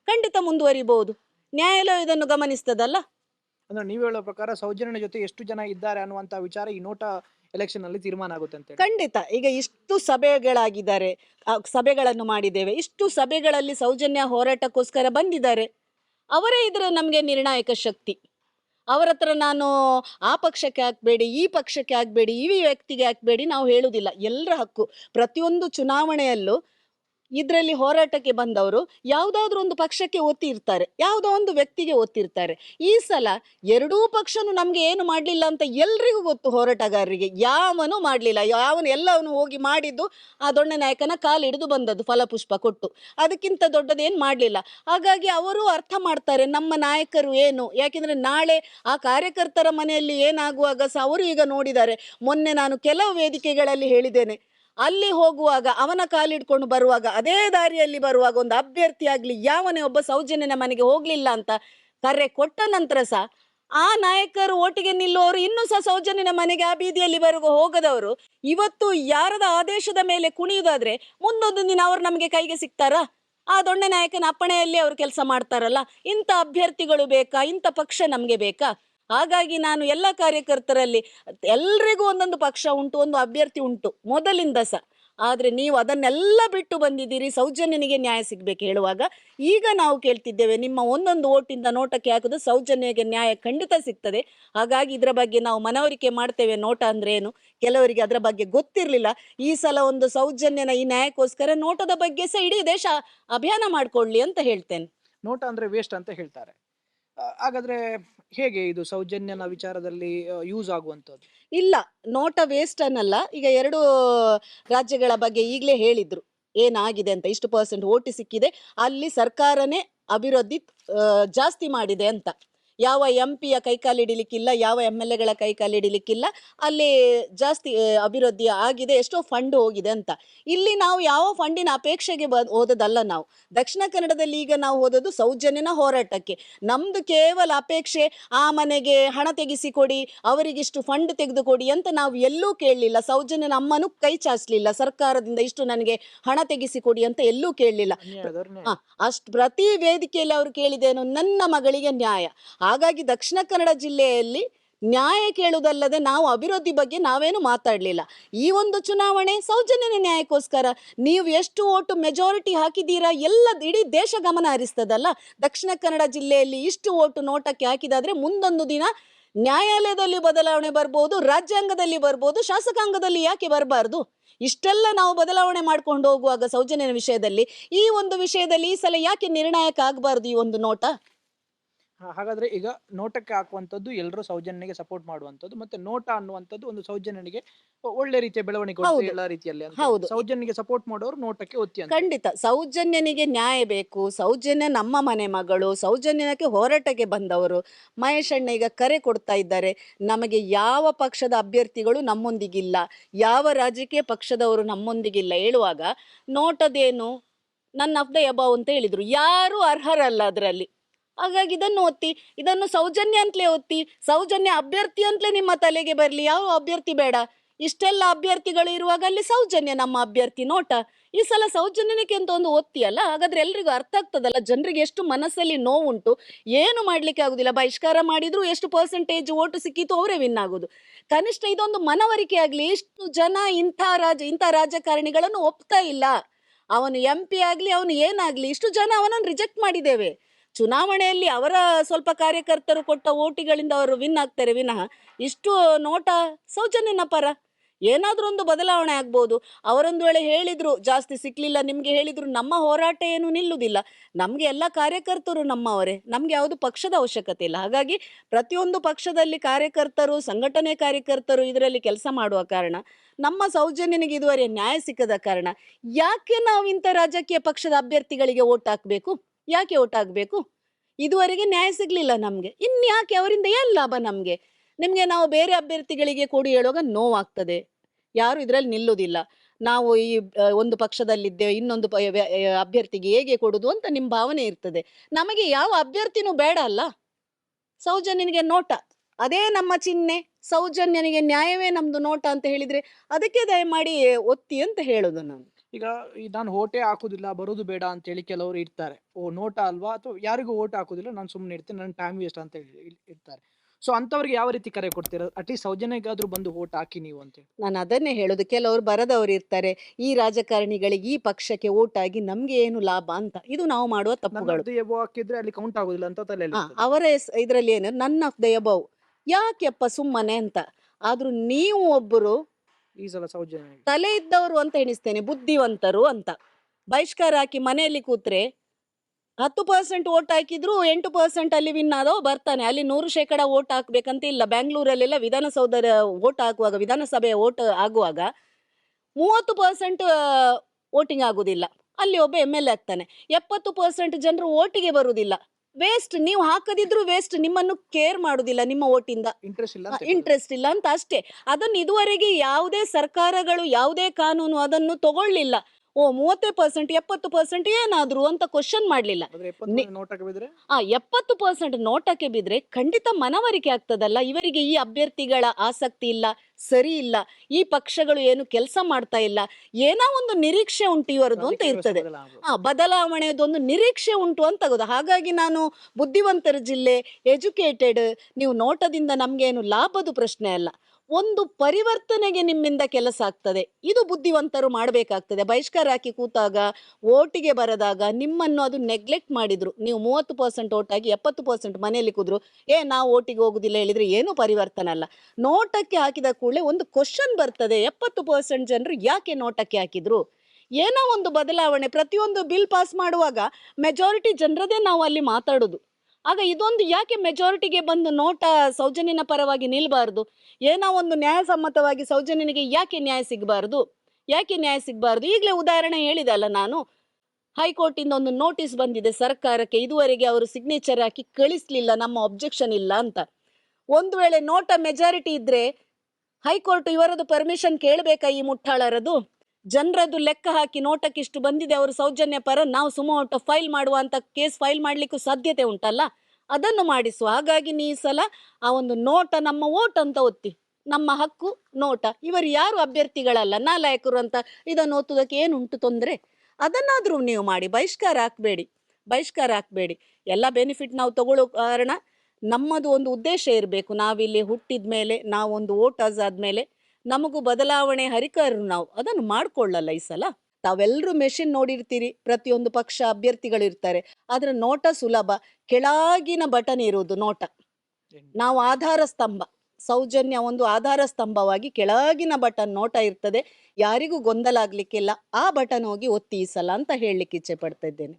ಖಂಡಿತ ಮುಂದುವರಿಬಹುದು. ನ್ಯಾಯಾಲಯ ಇದನ್ನು ಗಮನಿಸ್ತದಲ್ಲ?
ಅಂದ್ರೆ ನೀವು ಹೇಳೋ ಪ್ರಕಾರ ಸೌಜನ್ಯನ ಜೊತೆ ಎಷ್ಟು ಜನ ಇದ್ದಾರೆ ಅನ್ನುವಂತ ವಿಚಾರ ಈ ನೋಟ ಎಲೆಕ್ಷನ್ ಅಲ್ಲಿ ತೀರ್ಮಾನ ಆಗುತ್ತೆ ಅಂತ
ಖಂಡಿತ. ಈಗ ಇಷ್ಟು ಸಭೆಗಳಾಗಿದ್ದಾರೆ ಆ, ಸಭೆಗಳನ್ನು ಮಾಡಿದ್ದೇವೆ ಇಷ್ಟು ಸಭೆಗಳಲ್ಲಿ ಸೌಜನ್ಯ ಹೋರಾಟಕ್ಕೋಸ್ಕರ ಬಂದಿದ್ದಾರೆ. ಅವರೇ ಇದ್ರ ನಮಗೆ ನಿರ್ಣಾಯಕ ಶಕ್ತಿ. ಅವರ ಹತ್ರ ನಾನು ಆ ಪಕ್ಷಕ್ಕೆ ಹಾಕ್ಬೇಡಿ ಈ ಪಕ್ಷಕ್ಕೆ ಆಗ್ಬೇಡಿ ಈ ವ್ಯಕ್ತಿಗೆ ಹಾಕ್ಬೇಡಿ ನಾವು ಹೇಳುವುದಿಲ್ಲ. ಎಲ್ಲರ ಹಕ್ಕು. ಪ್ರತಿಯೊಂದು ಚುನಾವಣೆಯಲ್ಲೂ ಇದರಲ್ಲಿ ಹೋರಾಟಕ್ಕೆ ಬಂದವರು ಯಾವುದಾದ್ರೂ ಒಂದು ಪಕ್ಷಕ್ಕೆ ಒತ್ತಿರ್ತಾರೆ, ಯಾವುದೋ ಒಂದು ವ್ಯಕ್ತಿಗೆ ಒತ್ತಿರ್ತಾರೆ. ಈ ಸಲ ಎರಡೂ ಪಕ್ಷನು ನಮಗೆ ಏನು ಮಾಡಲಿಲ್ಲ ಅಂತ ಎಲ್ರಿಗೂ ಗೊತ್ತು ಹೋರಾಟಗಾರರಿಗೆ. ಯಾವನು ಮಾಡಲಿಲ್ಲ, ಯಾವನು ಎಲ್ಲವನು ಹೋಗಿ ಮಾಡಿದ್ದು ಆ ದೊಣ್ಣೆ ನಾಯಕನ ಕಾಲು ಹಿಡಿದು ಬಂದದ್ದು, ಫಲಪುಷ್ಪ ಕೊಟ್ಟು. ಅದಕ್ಕಿಂತ ದೊಡ್ಡದೇನು ಮಾಡಲಿಲ್ಲ. ಹಾಗಾಗಿ ಅವರು ಅರ್ಥ ಮಾಡ್ತಾರೆ, ನಮ್ಮ ನಾಯಕರು ಏನು? ಯಾಕೆಂದರೆ ನಾಳೆ ಆ ಕಾರ್ಯಕರ್ತರ ಮನೆಯಲ್ಲಿ ಏನಾಗುವಾಗ ಸಹ ಅವರು ಈಗ ನೋಡಿದ್ದಾರೆ, ಮೊನ್ನೆ ನಾನು ಕೆಲವು ವೇದಿಕೆಗಳಲ್ಲಿ ಹೇಳಿದ್ದೇನೆ. ಅಲ್ಲಿ ಹೋಗುವಾಗ, ಅವನ ಕಾಲಿಡ್ಕೊಂಡು ಬರುವಾಗ, ಅದೇ ದಾರಿಯಲ್ಲಿ ಬರುವಾಗ ಒಂದು ಅಭ್ಯರ್ಥಿ ಆಗಲಿ, ಯಾವನೇ ಒಬ್ಬ ಸೌಜನ್ಯನ ಮನೆಗೆ ಹೋಗಲಿಲ್ಲ ಅಂತ ಕರೆ ಕೊಟ್ಟ ನಂತರ ಸಹ ಆ ನಾಯಕರು ಒಟ್ಟಿಗೆ ನಿಲ್ಲುವವರು ಇನ್ನೂ ಸಹ ಸೌಜನ್ಯನ ಮನೆಗೆ ಆ ಬೀದಿಯಲ್ಲಿ ಬರುವ ಹೋಗದವರು, ಇವತ್ತು ಯಾರದ ಆದೇಶದ ಮೇಲೆ ಕುಣಿಯುವುದಾದ್ರೆ ಮುಂದೊಂದು ದಿನ ಅವರು ನಮಗೆ ಕೈಗೆ ಸಿಗ್ತಾರಾ? ಆ ದೊಣ್ಣೆ ನಾಯಕನ ಅಪ್ಪಣೆಯಲ್ಲಿ ಅವರು ಕೆಲಸ ಮಾಡ್ತಾರಲ್ಲ, ಇಂಥ ಅಭ್ಯರ್ಥಿಗಳು ಬೇಕಾ, ಇಂಥ ಪಕ್ಷ ನಮಗೆ ಬೇಕಾ? ಹಾಗಾಗಿ ನಾನು ಎಲ್ಲ ಕಾರ್ಯಕರ್ತರಲ್ಲಿ ಎಲ್ರಿಗೂ ಒಂದೊಂದು ಪಕ್ಷ ಉಂಟು, ಒಂದು ಅಭ್ಯರ್ಥಿ ಉಂಟು, ಮೊದಲಿಂದ ಸಹ ಆದರೆ ನೀವು ಅದನ್ನೆಲ್ಲ ಬಿಟ್ಟು ಬಂದಿದ್ದೀರಿ, ಸೌಜನ್ಯನಿಗೆ ನ್ಯಾಯ ಸಿಗಬೇಕು ಹೇಳುವಾಗ. ಈಗ ನಾವು ಕೇಳ್ತಿದ್ದೇವೆ, ನಿಮ್ಮ ಒಂದೊಂದು ಓಟಿಂದ ನೋಟಕ್ಕೆ ಹಾಕಿದ್ರೆ ಸೌಜನ್ಯಗೆ ನ್ಯಾಯ ಖಂಡಿತ ಸಿಗ್ತದೆ. ಹಾಗಾಗಿ ಇದರ ಬಗ್ಗೆ ನಾವು ಮನವರಿಕೆ ಮಾಡ್ತೇವೆ, ನೋಟ ಅಂದ್ರೆ ಏನು? ಕೆಲವರಿಗೆ ಅದರ ಬಗ್ಗೆ ಗೊತ್ತಿರಲಿಲ್ಲ. ಈ ಸಲ ಒಂದು ಸೌಜನ್ಯನ ಈ ನ್ಯಾಯಕ್ಕೋಸ್ಕರ ನೋಟದ ಬಗ್ಗೆ ಸಹ ಇಡೀ ದೇಶ ಅಭಿಯಾನ ಮಾಡ್ಕೊಳ್ಳಿ ಅಂತ ಹೇಳ್ತೇನೆ.
ನೋಟ ಅಂದ್ರೆ ವೇಸ್ಟ್ ಅಂತ ಹೇಳ್ತಾರೆ. ಹಾಗಾದ್ರೆ ಹೇಗೆ ಇದು ಸೌಜನ್ಯನ ವಿಚಾರದಲ್ಲಿ ಯೂಸ್ ಆಗುವಂತದ್ದು
ಇಲ್ಲ, ನೋಟ ವೇಸ್ಟ್ ಅನ್ನಲ್ಲ. ಈಗ ಎರಡು ರಾಜ್ಯಗಳ ಬಗ್ಗೆ ಈಗಲೇ ಹೇಳಿದ್ರು. ಏನಾಗಿದೆ ಅಂತ, ಇಷ್ಟು ಪರ್ಸೆಂಟ್ ಓಟಿ ಸಿಕ್ಕಿದೆ, ಅಲ್ಲಿ ಸರ್ಕಾರನೇ ಅಭಿವೃದ್ಧಿ ಜಾಸ್ತಿ ಮಾಡಿದೆ ಅಂತ. ಯಾವ ಎಂ ಪಿಯ ಕೈಕಾಲಿಡಿಲಿಕ್ಕಿಲ್ಲ ಯಾವ ಎಂ ಎಲ್ ಎಗಳ ಕೈಕಾಲಿಡಿಲಿಕ್ಕಿಲ್ಲ ಅಲ್ಲಿ ಜಾಸ್ತಿ ಅಭಿವೃದ್ಧಿ ಆಗಿದೆ ಎಷ್ಟೋ ಫಂಡ್ ಹೋಗಿದೆ ಅಂತ. ಇಲ್ಲಿ ನಾವು ಯಾವ ಫಂಡಿನ ಅಪೇಕ್ಷೆಗೆ ಬ ಹೋದದಲ್ಲ ನಾವು. ದಕ್ಷಿಣ ಕನ್ನಡದಲ್ಲಿ ಈಗ ನಾವು ಹೋದದ್ದು ಸೌಜನ್ಯನ ಹೋರಾಟಕ್ಕೆ. ನಮ್ದು ಕೇವಲ ಅಪೇಕ್ಷೆ ಆ ಮನೆಗೆ ಹಣ ತೆಗೆಸಿಕೊಡಿ ಅವರಿಗಿಷ್ಟು ಫಂಡ್ ತೆಗೆದುಕೊಡಿ ಅಂತ ನಾವು ಎಲ್ಲೂ ಕೇಳಲಿಲ್ಲ. ಸೌಜನ್ಯನ ಅಮ್ಮನೂ ಕೈ ಚಾಚಲಿಲ್ಲ ಸರ್ಕಾರದಿಂದ ಇಷ್ಟು ನನಗೆ ಹಣ ತೆಗೆಸಿಕೊಡಿ ಅಂತ ಎಲ್ಲೂ ಕೇಳಲಿಲ್ಲ. ಅಷ್ಟು ಪ್ರತಿ ವೇದಿಕೆಯಲ್ಲಿ ಅವರು ಕೇಳಿದೇನು ನನ್ನ ಮಗಳಿಗೆ ನ್ಯಾಯ. ಹಾಗಾಗಿ ದಕ್ಷಿಣ ಕನ್ನಡ ಜಿಲ್ಲೆಯಲ್ಲಿ ನ್ಯಾಯ ಕೇಳುವುದಲ್ಲದೆ ನಾವು ಅಭಿವೃದ್ಧಿ ಬಗ್ಗೆ ನಾವೇನು ಮಾತಾಡಲಿಲ್ಲ. ಈ ಒಂದು ಚುನಾವಣೆ ಸೌಜನ್ಯ ನ್ಯಾಯಕ್ಕೋಸ್ಕರ ನೀವು ಎಷ್ಟು ಓಟು ಮೆಜಾರಿಟಿ ಹಾಕಿದ್ದೀರಾ ಎಲ್ಲ ಇಡೀ ದೇಶ ಗಮನ ಹರಿಸ್ತದಲ್ಲ. ದಕ್ಷಿಣ ಕನ್ನಡ ಜಿಲ್ಲೆಯಲ್ಲಿ ಇಷ್ಟು ಓಟು ನೋಟಕ್ಕೆ ಹಾಕಿದಾದ್ರೆ ಮುಂದೊಂದು ದಿನ ನ್ಯಾಯಾಲಯದಲ್ಲಿ ಬದಲಾವಣೆ ಬರ್ಬೋದು, ರಾಜ್ಯಾಂಗದಲ್ಲಿ ಬರ್ಬೋದು, ಶಾಸಕಾಂಗದಲ್ಲಿ ಯಾಕೆ ಬರಬಾರ್ದು? ಇಷ್ಟೆಲ್ಲ ನಾವು ಬದಲಾವಣೆ ಮಾಡ್ಕೊಂಡು ಹೋಗುವಾಗ ಸೌಜನ್ಯನ ವಿಷಯದಲ್ಲಿ. ಈ ಒಂದು ವಿಷಯದಲ್ಲಿ ಈ ಸಲ ಯಾಕೆ ನಿರ್ಣಾಯಕ ಆಗಬಾರ್ದು ಈ ಒಂದು ನೋಟ?
ಹಾಗಾದ್ರೆ ಈಗ ನೋಟಕ್ಕೆ ಹಾಕುವಂತದ್ದು ಎಲ್ಲರೂ ಸೌಜನ್ಯನಿಗೆ ಸಪೋರ್ಟ್ ಮಾಡುವಂತದ್ದು ಮತ್ತೆ ನೋಟ ಅನ್ನುವಂಥದ್ದು ಒಂದು ಸೌಜನ್ಯನಿಗೆ ಒಳ್ಳೆ ರೀತಿಯ ಬೆಳವಣಿಗೆ ಎಲ್ಲ ರೀತಿಯಲ್ಲಿ
ಹೌದು.
ಸೌಜನ್ಯನಿಗೆ ಸಪೋರ್ಟ್ ಮಾಡೋರು ನೋಟಕ್ಕೆ ಒತ್ತಿ
ಖಂಡಿತ. ಸೌಜನ್ಯನಿಗೆ ನ್ಯಾಯ ಬೇಕು. ಸೌಜನ್ಯ ನಮ್ಮ ಮನೆ ಮಗಳು ಸೌಜನ್ಯನಕ್ಕೆ ಹೋರಾಟಕ್ಕೆ ಬಂದವರು. ಮಹೇಶ್ ಅಣ್ಣ ಈಗ ಕರೆ ಕೊಡ್ತಾ ಇದ್ದಾರೆ. ನಮಗೆ ಯಾವ ಪಕ್ಷದ ಅಭ್ಯರ್ಥಿಗಳು ನಮ್ಮೊಂದಿಗಿಲ್ಲ. ಯಾವ ರಾಜಕೀಯ ಪಕ್ಷದವರು ನಮ್ಮೊಂದಿಗಿಲ್ಲ. ಹೇಳುವಾಗ ನೋಟದೇನು ನನ್ನ ಆಫ್ ದ ಎಬಾವ್ ಅಂತ ಹೇಳಿದ್ರು. ಯಾರು ಅರ್ಹರಲ್ಲ ಅದರಲ್ಲಿ. ಹಾಗಾಗಿ ಇದನ್ನು ಒತ್ತಿ ಇದನ್ನು ಸೌಜನ್ಯ ಅಂತಲೇ ಒತ್ತಿ ಸೌಜನ್ಯ ಅಭ್ಯರ್ಥಿ ಅಂತಲೇ ನಿಮ್ಮ ತಲೆಗೆ ಬರಲಿ, ಯಾವ ಅಭ್ಯರ್ಥಿ ಬೇಡ. ಇಷ್ಟೆಲ್ಲ ಅಭ್ಯರ್ಥಿಗಳು ಇರುವಾಗ ಅಲ್ಲಿ ಸೌಜನ್ಯ, ನಮ್ಮ ಅಭ್ಯರ್ಥಿ ನೋಟ. ಈ ಸಲ ಸೌಜನ್ಯಕ್ಕೆ ಅಂತ ಒಂದು ಒತ್ತಿ ಅಲ್ಲ ಹಾಗಾದ್ರೆ ಎಲ್ರಿಗೂ ಅರ್ಥ ಆಗ್ತದಲ್ಲ, ಜನರಿಗೆ ಎಷ್ಟು ಮನಸ್ಸಲ್ಲಿ ನೋವುಂಟು, ಏನು ಮಾಡ್ಲಿಕ್ಕೆ ಆಗುದಿಲ್ಲ, ಬಹಿಷ್ಕಾರ ಮಾಡಿದ್ರು ಎಷ್ಟು ಪರ್ಸೆಂಟೇಜ್ ಓಟು ಸಿಕ್ಕಿತು, ಅವರೇ ವಿನ್ ಆಗುದು. ಕನಿಷ್ಠ ಇದೊಂದು ಮನವರಿಕೆ ಆಗ್ಲಿ, ಇಷ್ಟು ಜನ ಇಂಥ ರಾಜ, ಇಂಥ ರಾಜಕಾರಣಿಗಳನ್ನು ಒಪ್ತಾ ಇಲ್ಲ. ಅವನು ಎಂ ಪಿ ಆಗ್ಲಿ, ಅವನು ಏನಾಗ್ಲಿ, ಇಷ್ಟು ಜನ ಅವನನ್ನು ರಿಜೆಕ್ಟ್ ಮಾಡಿದ್ದೇವೆ. ಚುನಾವಣೆಯಲ್ಲಿ ಅವರ ಸ್ವಲ್ಪ ಕಾರ್ಯಕರ್ತರು ಕೊಟ್ಟ ಓಟಿಗಳಿಂದ ಅವರು ವಿನ್ ಆಗ್ತಾರೆ. ವಿನಃ ಇಷ್ಟು ನೋಟ ಸೌಜನ್ಯನ ಪರ. ಏನಾದರೂ ಒಂದು ಬದಲಾವಣೆ ಆಗ್ಬೋದು. ಅವರೊಂದು ವೇಳೆ ಹೇಳಿದ್ರು, ಜಾಸ್ತಿ ಸಿಕ್ಕಲಿಲ್ಲ ನಿಮ್ಗೆ ಹೇಳಿದ್ರು, ನಮ್ಮ ಹೋರಾಟ ಏನು ನಿಲ್ಲುವುದಿಲ್ಲ ನಮ್ಗೆ ಎಲ್ಲ ಕಾರ್ಯಕರ್ತರು ನಮ್ಮವರೇ. ನಮ್ಗೆ ಯಾವುದು ಪಕ್ಷದ ಅವಶ್ಯಕತೆ ಇಲ್ಲ. ಹಾಗಾಗಿ ಪ್ರತಿಯೊಂದು ಪಕ್ಷದಲ್ಲಿ ಕಾರ್ಯಕರ್ತರು, ಸಂಘಟನೆ ಕಾರ್ಯಕರ್ತರು ಇದರಲ್ಲಿ ಕೆಲಸ ಮಾಡುವ ಕಾರಣ, ನಮ್ಮ ಸೌಜನ್ಯನಿಗೆ ಇದುವರೆ ನ್ಯಾಯ ಸಿಕ್ಕದ ಕಾರಣ, ಯಾಕೆ ನಾವು ಇಂಥ ರಾಜಕೀಯ ಪಕ್ಷದ ಅಭ್ಯರ್ಥಿಗಳಿಗೆ ಓಟ್ ಹಾಕಬೇಕು? ಯಾಕೆ ಒಟ್ಟಾಗಬೇಕು ಇದುವರೆಗೆ ನ್ಯಾಯ ಸಿಗಲಿಲ್ಲ ನಮಗೆ. ಇನ್ಯಾಕೆ ಅವರಿಂದ ಏನು ಲಾಭ ನಮಗೆ? ನಿಮಗೆ ನಾವು ಬೇರೆ ಅಭ್ಯರ್ಥಿಗಳಿಗೆ ಕೊಡಿ ಹೇಳುವಾಗ ನೋವಾಗ್ತದೆ. ಯಾರು ಇದರಲ್ಲಿ ನಿಲ್ಲುವುದಿಲ್ಲ ನಾವು ಈ ಒಂದು ಪಕ್ಷದಲ್ಲಿದ್ದೇವೆ, ಇನ್ನೊಂದು ಅಭ್ಯರ್ಥಿಗೆ ಹೇಗೆ ಕೊಡುದು ಅಂತ ನಿಮ್ಮ ಭಾವನೆ ಇರ್ತದೆ. ನಮಗೆ ಯಾವ ಅಭ್ಯರ್ಥಿನೂ ಬೇಡ ಅಲ್ಲ. ಸೌಜನ್ಯನಿಗೆ ನೋಟ. ಅದೇ ನಮ್ಮ ಚಿಹ್ನೆ. ಸೌಜನ್ಯನಿಗೆ ನ್ಯಾಯವೇ ನಮ್ದು ನೋಟ ಅಂತ ಹೇಳಿದ್ರೆ ಅದಕ್ಕೆ ದಯಮಾಡಿ ಒತ್ತಿ ಅಂತ ಹೇಳುದು ನಾನು.
ಈಗ ಈ ನಾನು ಓಟೇ ಹಾಕುದಿಲ್ಲ ಬರೋದು ಬೇಡ ಅಂತ ಹೇಳಿ ಕೆಲವರು ಇರ್ತಾರೆ. ಓ ನೋಟ ಅಲ್ವಾ? ಅಥವಾ ಯಾರಿಗೂ ಓಟ್ ಹಾಕುದಿಲ್ಲ ನಾನು ಸುಮ್ಮನೆ ಇರ್ತೇನೆ ನನ್ನ ಟೈಮ್ ವೇಸ್ಟ್ ಅಂತ ಹೇಳಿ ಇರ್ತಾರೆ. ಸೊ ಅಂತವ್ರಿಗೆ ಯಾವ ರೀತಿ ಕರೆ ಕೊಡ್ತೀರಾ? ಅಟ್ಲೀಸ್ಟ್ ಸೌಜನ್ಯಗಾದ್ರೂ ಬಂದು ಓಟ್ ಹಾಕಿ ನೀವು ಅಂತ ಹೇಳಿ.
ನಾನು ಅದನ್ನೇ ಹೇಳೋದು ಕೆಲವರು ಬರದವರು ಇರ್ತಾರೆ ಈ ರಾಜಕಾರಣಿಗಳಿಗೆ ಈ ಪಕ್ಷಕ್ಕೆ ಓಟ್ ಆಗಿ ನಮ್ಗೆ ಏನು ಲಾಭ ಅಂತ. ಇದು ನಾವು ಮಾಡುವ ತಪ್ಪುಗಳು.
ಹಾಕಿದ್ರೆ ಅಲ್ಲಿ ಕೌಂಟ್ ಆಗುದಿಲ್ಲ ಅಂತ ತಲೆ
ಅವರ ಇದರಲ್ಲಿ ಇದ್ರಲ್ಲಿ ಏನು ನನ್ ಆಫ್ ದ ಎಬವ್ ಯಾಕೆಪ್ಪ ಸುಮ್ಮನೆ ಅಂತ? ಆದ್ರೂ ನೀವು ಒಬ್ಬರು
ಈ ಸಲ
ತಲೆ ಇದ್ದವರು ಅಂತ ಎಣಿಸ್ತೇನೆ, ಬುದ್ಧಿವಂತರು ಅಂತ. ಬಹಿಷ್ಕಾರ ಹಾಕಿ ಮನೆಯಲ್ಲಿ ಕೂತ್ರೆ ಹತ್ತು ಪರ್ಸೆಂಟ್ ಓಟ್ ಹಾಕಿದ್ರು ಎಂಟು ಪರ್ಸೆಂಟ್ ಅಲ್ಲಿ ವಿನ್ ಆದವ ಬರ್ತಾನೆ. ಅಲ್ಲಿ ನೂರು ಶೇಕಡ ಓಟ್ ಹಾಕ್ಬೇಕಂತ ಇಲ್ಲ. ಬ್ಯಾಂಗ್ಳೂರಲ್ಲೆಲ್ಲ ವಿಧಾನಸೌಧದ ಓಟ್ ಹಾಕುವಾಗ, ವಿಧಾನಸಭೆಯ ಓಟ್ ಆಗುವಾಗ ಮೂವತ್ತು ಪರ್ಸೆಂಟ್ ವೋಟಿಂಗ್ ಆಗುದಿಲ್ಲ. ಅಲ್ಲಿ ಒಬ್ಬ ಎಂ ಎಲ್ ಎ ಆಗ್ತಾನೆ. ಎಪ್ಪತ್ತು ಪರ್ಸೆಂಟ್ ಜನರು ಓಟಿಗೆ ಬರುವುದಿಲ್ಲ ವೇಸ್ಟ್ ನೀವು ಹಾಕದಿದ್ರು ವೇಸ್ಟ್ ನಿಮ್ಮನ್ನು ಕೇರ್ ಮಾಡುದಿಲ್ಲ ನಿಮ್ಮ ಓಟಿಂದ.
ಇಂಟ್ರೆಸ್ಟ್ ಇಲ್ಲ.
ಇಂಟ್ರೆಸ್ಟ್ ಇಲ್ಲ ಅಂತ ಅಷ್ಟೇ. ಅದನ್ನು ಇದುವರೆಗೆ ಯಾವುದೇ ಸರ್ಕಾರಗಳು ಯಾವುದೇ ಕಾನೂನು ಅದನ್ನು ತಗೊಳ್ಳಿಲ್ಲ. ಓ ಮೂವತ್ತೇ ಪರ್ಸೆಂಟ್ ಎಪ್ಪತ್ತು ಪರ್ಸೆಂಟ್ ಏನಾದ್ರು ಅಂತ ಕ್ವಶನ್ ಮಾಡ್ಲಿಲ್ಲ. ಆ ಎಪ್ಪತ್ತು ಪರ್ಸೆಂಟ್ ನೋಟಕ್ಕೆ ಬಿದ್ರೆ ಖಂಡಿತ ಮನವರಿಕೆ ಆಗ್ತದಲ್ಲ. ಇವರಿಗೆ ಈ ಅಭ್ಯರ್ಥಿಗಳ ಆಸಕ್ತಿ ಇಲ್ಲ ಸರಿ ಇಲ್ಲ ಈ ಪಕ್ಷಗಳು ಏನು ಕೆಲಸ ಮಾಡ್ತಾ ಇಲ್ಲ ಏನೋ ಒಂದು ನಿರೀಕ್ಷೆ ಉಂಟು ಇವರದು ಅಂತ ಇರ್ತದೆ. ಆ ಬದಲಾವಣೆಯದೊಂದು ನಿರೀಕ್ಷೆ ಉಂಟು ಅಂತ ಗೊತ್ತು? ಹಾಗಾಗಿ ನಾನು ಬುದ್ಧಿವಂತರ ಜಿಲ್ಲೆ ಎಜುಕೇಟೆಡ್ ನೀವು ನೋಟದಿಂದ ನಮ್ಗೇನು ಲಾಭದ ಪ್ರಶ್ನೆ ಅಲ್ಲ. ಒಂದು ಪರಿವರ್ತನೆಗೆ ನಿಮ್ಮಿಂದ ಕೆಲಸ ಆಗ್ತದೆ. ಇದು ಬುದ್ಧಿವಂತರು ಮಾಡಬೇಕಾಗ್ತದೆ. ಬಹಿಷ್ಕಾರ ಹಾಕಿ ಕೂತಾಗ, ಓಟಿಗೆ ಬರದಾಗ ನಿಮ್ಮನ್ನು ಅದು ನೆಗ್ಲೆಕ್ಟ್ ಮಾಡಿದ್ರು. ನೀವು ಮೂವತ್ತು ಪರ್ಸೆಂಟ್ ಓಟಾಗಿ ಎಪ್ಪತ್ತು ಪರ್ಸೆಂಟ್ ಮನೆಯಲ್ಲಿ ಕೂದ್ರು. ಏ, ನಾವು ಓಟಿಗೆ ಹೋಗುದಿಲ್ಲ ಹೇಳಿದ್ರೆ ಏನು ಪರಿವರ್ತನೆ ಅಲ್ಲ. ನೋಟಕ್ಕೆ ಹಾಕಿದ ಕೂಡಲೇ ಒಂದು ಕ್ವಶನ್ ಬರ್ತದೆ. ಎಪ್ಪತ್ತು ಪರ್ಸೆಂಟ್ ಜನರು ಯಾಕೆ ನೋಟಕ್ಕೆ ಹಾಕಿದ್ರು? ಏನೋ ಒಂದು ಬದಲಾವಣೆ. ಪ್ರತಿಯೊಂದು ಬಿಲ್ ಪಾಸ್ ಮಾಡುವಾಗ ಮೆಜಾರಿಟಿ ಜನರದೇ ನಾವು ಅಲ್ಲಿ ಮಾತಾಡೋದು. ಆಗ ಇದೊಂದು ಯಾಕೆ ಮೆಜಾರಿಟಿಗೆ ಬಂದು ನೋಟ ಸೌಜನ್ಯನ ಪರವಾಗಿ ನಿಲ್ಬಾರ್ದು? ಏನೋ ಒಂದು ನ್ಯಾಯಸಮ್ಮತವಾಗಿ ಸೌಜನ್ಯನಿಗೆ ಯಾಕೆ ನ್ಯಾಯ ಸಿಗಬಾರ್ದು? ಯಾಕೆ ನ್ಯಾಯ ಸಿಗಬಾರ್ದು? ಈಗಲೇ ಉದಾಹರಣೆ ಹೇಳಿದೆ ಅಲ್ಲ ನಾನು. ಹೈಕೋರ್ಟಿಂದ ಒಂದು ನೋಟಿಸ್ ಬಂದಿದೆ ಸರ್ಕಾರಕ್ಕೆ, ಇದುವರೆಗೆ ಅವರು ಸಿಗ್ನೇಚರ್ ಹಾಕಿ ಕಳಿಸ್ಲಿಲ್ಲ, ನಮ್ಮ ಒಬ್ಜೆಕ್ಷನ್ ಇಲ್ಲ ಅಂತ. ಒಂದು ವೇಳೆ ನೋಟ ಮೆಜಾರಿಟಿ ಇದ್ರೆ, ಹೈಕೋರ್ಟ್ ಇವರದು ಪರ್ಮಿಷನ್ ಕೇಳಬೇಕಾ ಈ ಮುಟ್ಟಾಳರದು? ಜನರದ್ದು ಲೆಕ್ಕ ಹಾಕಿ ನೋಟಕ್ಕೆ ಇಷ್ಟು ಬಂದಿದೆ ಅವರು ಸೌಜನ್ಯ ಪರ, ನಾವು ಸುಮೋಟ ಫೈಲ್ ಮಾಡುವ ಅಂತ ಕೇಸ್ ಫೈಲ್ ಮಾಡಲಿಕ್ಕೂ ಸಾಧ್ಯತೆ ಉಂಟಲ್ಲ? ಅದನ್ನು ಮಾಡಿಸುವ ಹಾಗಾಗಿ ನೀ ಸಲ ಆ ಒಂದು ನೋಟ ನಮ್ಮ ಓಟ್ ಅಂತ ಒತ್ತಿ. ನಮ್ಮ ಹಕ್ಕು ನೋಟ. ಇವರು ಯಾರು ಅಭ್ಯರ್ಥಿಗಳಲ್ಲ? ನಾಲಾಯಕರು ಅಂತ ಇದನ್ನು ಒತ್ತುವುದಕ್ಕೆ ಏನುಂಟು ತೊಂದರೆ? ಅದನ್ನಾದರೂ ನೀವು ಮಾಡಿ. ಬಹಿಷ್ಕಾರ ಹಾಕಬೇಡಿ. ಬಹಿಷ್ಕಾರ ಹಾಕಬೇಡಿ. ಎಲ್ಲ ಬೆನಿಫಿಟ್ ನಾವು ತಗೊಳ್ಳೋ ಕಾರಣ ನಮ್ಮದು ಒಂದು ಉದ್ದೇಶ ಇರಬೇಕು. ನಾವಿಲ್ಲಿ ಹುಟ್ಟಿದ ಮೇಲೆ ನಾವೊಂದು ವೋಟರ್ಸ್ ಆದಮೇಲೆ ನಮಗೂ ಬದಲಾವಣೆ ಹರಿಕರು ನಾವು. ಅದನ್ನು ಮಾಡ್ಕೊಳ್ಳಲ್ಲ ಈ ಸಲ. ತಾವೆಲ್ಲರೂ ಮೆಷಿನ್ ನೋಡಿರ್ತೀರಿ. ಪ್ರತಿಯೊಂದು ಪಕ್ಷ ಅಭ್ಯರ್ಥಿಗಳು ಇರ್ತಾರೆ ಆದ್ರೆ ನೋಟ ಸುಲಭ. ಕೆಳಗಿನ ಬಟನ್ ಇರುವುದು ನೋಟ. ನಾವು ಆಧಾರ ಸ್ತಂಭ. ಸೌಜನ್ಯ ಒಂದು ಆಧಾರ ಸ್ತಂಭವಾಗಿ ಕೆಳಗಿನ ಬಟನ್ ನೋಟ ಇರ್ತದೆ. ಯಾರಿಗೂ ಗೊಂದಲ ಆಗ್ಲಿಕ್ಕಿಲ್ಲ. ಆ ಬಟನ್ ಹೋಗಿ ಒತ್ತಿ ಈ ಸಲ ಅಂತ ಹೇಳಲಿಕ್ಕೆ ಇಚ್ಛೆ ಪಡ್ತಾ ಇದ್ದೇನೆ.